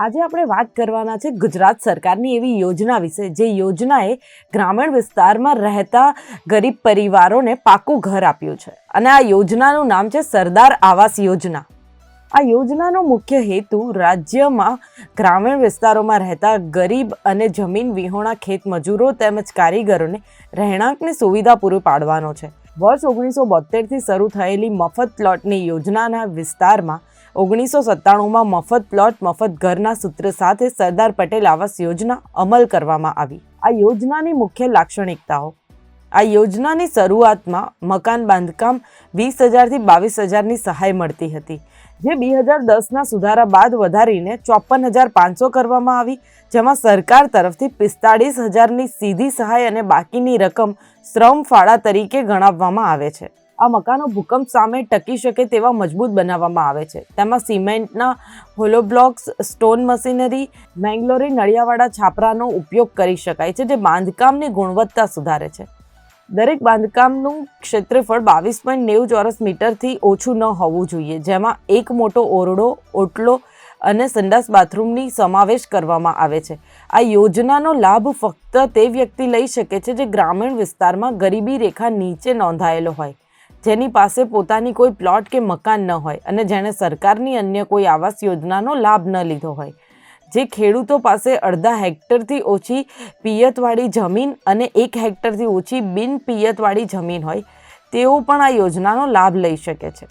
આજે આપણે વાત કરવાના છે ગુજરાત સરકારની એવી યોજના વિશે, જે યોજનાએ ગ્રામીણ વિસ્તારમાં રહેતા ગરીબ પરિવારોને પાકું ઘર આપ્યું છે. અને આ યોજનાનું નામ છે સરદાર આવાસ યોજના. આ યોજનાનો મુખ્ય હેતુ રાજ્યમાં ગ્રામીણ વિસ્તારોમાં રહેતા ગરીબ અને જમીન વિહોણા ખેત મજૂરો તેમજ કારીગરોને રહેણાંકની સુવિધા પૂરી પાડવાનો છે. વર્ષ ઓગણીસો બોતેરથી શરૂ થયેલી મફત પ્લોટની યોજનાના વિસ્તારમાં ઓગણીસો સત્તાણુંમાં મફત પ્લોટ, મફત ઘરના સૂત્ર સાથે સરદાર પટેલ આવાસ યોજના અમલ કરવામાં આવી. આ યોજનાની મુખ્ય લાક્ષણિકતાઓ. આ યોજનાની શરૂઆતમાં મકાન બાંધકામ વીસ હજારથી બાવીસ હજારની સહાય મળતી હતી, જે બે હજાર દસના સુધારા બાદ વધારીને ચોપન હજાર પાંચસો કરવામાં આવી, જેમાં સરકાર તરફથી પિસ્તાળીસ હજારની સીધી સહાય અને બાકીની રકમ શ્રમ ફાળા તરીકે ગણાવવામાં આવે છે. આ મકાનો ભૂકંપ સામે ટકી શકે તેવા મજબૂત બનાવવામાં આવે છે. તેમાં સિમેન્ટના hollow blocks stone machinery, Manglori નળિયાવાળા છાપરાનો ઉપયોગ કરી શકાય છે, જે બાંધકામની ગુણવત્તા સુધારે છે. દરેક બાંધકામનું ક્ષેત્રફળ બાવીસ પોઈન્ટ નેવું ચોરસ મીટરથી ઓછું ન હોવું જોઈએ, જેમાં એક મોટો ઓરડો, ઓટલો અને સંડાસ બાથરૂમની સમાવેશ કરવામાં આવે છે. આ યોજનાનો લાભ ફક્ત તે વ્યક્તિ લઈ શકે છે જે ગ્રામીણ વિસ્તારમાં ગરીબી રેખા નીચે નોંધાયેલો હોય. જેની પાસે પોતાની કોઈ પ્લોટ કે મકાન ન હોય અને જેણે સરકારની અન્ય કોઈ આવાસ યોજનાનો લાભ ન લીધો હોય. જે ખેડૂતો પાસે અડધા હેક્ટરથી ઓછી પિયતવાળી જમીન અને એક હેક્ટરથી ઓછી બિન પિયતવાળી જમીન હોય, તેઓ પણ આ યોજનાનો લાભ લઈ શકે છે.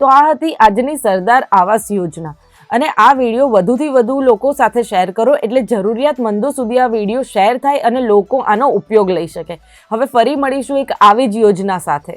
તો આ હતી આજની સરદાર આવાસ યોજના. અને આ વીડિયો વધુથી વધુ લોકો સાથે શેર કરો એટલે જરૂરિયાતમંદો સુધી આ વીડિયો શેર થાય અને લોકો આનો ઉપયોગ લઈ શકે. હવે ફરી મળીશું એક આવી જ યોજના સાથે.